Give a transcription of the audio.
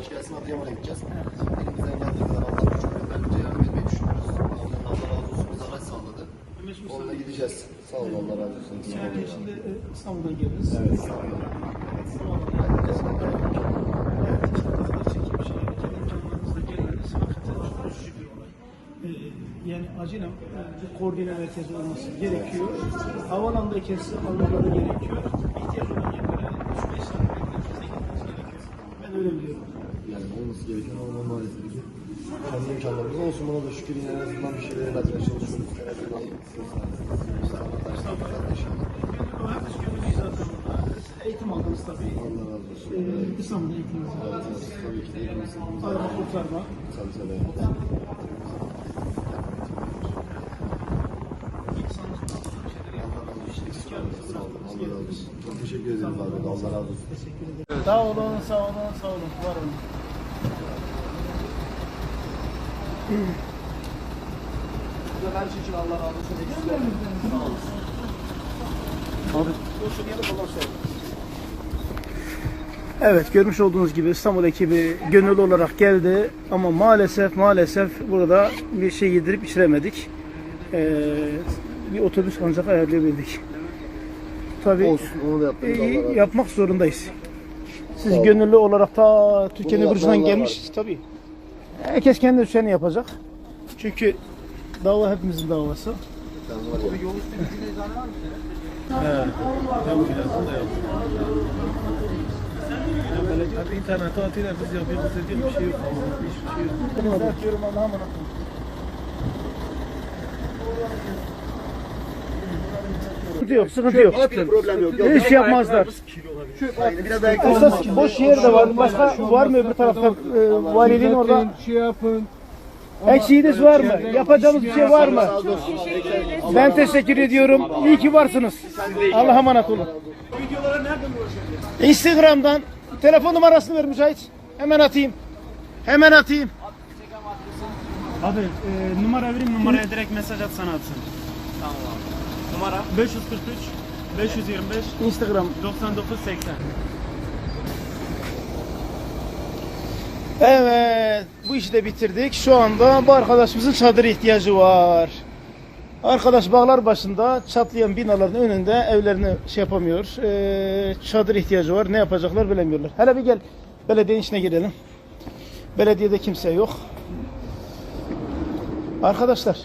araç gelsin Adıyaman'a gideceğiz. Elimizden geldiği kadar Allah güç bence yardım etmeyi düşünüyoruz. Allah'ın Allah razı olsun bize araç sağladı. Onunla gideceğiz. Sağ olun Allah razı olsun. Yani şimdi e, İstanbul'dan geldiniz. Evet. Ee, Yani acilen e, bir koordine merkezi olması gerekiyor. Havalanda kesi almaları gerekiyor. Ama maalesef kendi imkanlarımız olsun buna da şükür yine en azından bir şeyler üretmeye çalışıyoruz. En azından. Eğitim aldınız tabii. Allah razı olsun. Ee, İstanbul'da eğitimimizi aldınız. Tabii ki de hepimiz. Arama kurtarma. Tabii tabii. Allah razı olsun. Çok teşekkür ederim abi. Allah razı olsun. Sağ olun, sağ olun, sağ olun. Var olun. Her şey için Allah razı olsun. Evet görmüş olduğunuz gibi İstanbul ekibi gönüllü olarak geldi ama maalesef maalesef burada bir şey yedirip içiremedik. Ee, bir otobüs ancak ayarlayabildik. Tabii Olsun onu da yaptınız. Allah razı e, olsun. yapmak zorundayız. Siz Sağ gönüllü olarak ta Türkiye'nin ucundan yapmayan gelmiş tabii. Herkes kendi düşeni yapacak. Çünkü dava hepimizin davası. Sen var ya. Abi internete atıyorlar biz yapıyoruz dediğim bir şey yok. Hiçbir şey yok. Sıkıntı yok, sıkıntı yok. Hiçbir problem yok. Hiç yapmazlar. Aynı biraz Esas boş yer de var. Başka var mı öbür tarafta? E, valiliğin orada. şey yapın. Eksiğiniz var mı? Yapacağımız bir şey var mı? Ben teşekkür ediyorum. İyi ki varsınız. Allah'a emanet olun. Instagram'dan telefon numarasını ver müsait. Hemen atayım. Hemen atayım. Abi e, numara vereyim numaraya direkt mesaj at sana atsın. Tamam Numara 543 525 Instagram. 99 80. Evet, bu işi de bitirdik. Şu anda bu arkadaşımızın çadır ihtiyacı var. Arkadaş bağlar başında çatlayan binaların önünde evlerini şey yapamıyor. Ee, çadır ihtiyacı var. Ne yapacaklar bilemiyorlar. Hele bir gel belediyenin içine girelim. Belediyede kimse yok. Arkadaşlar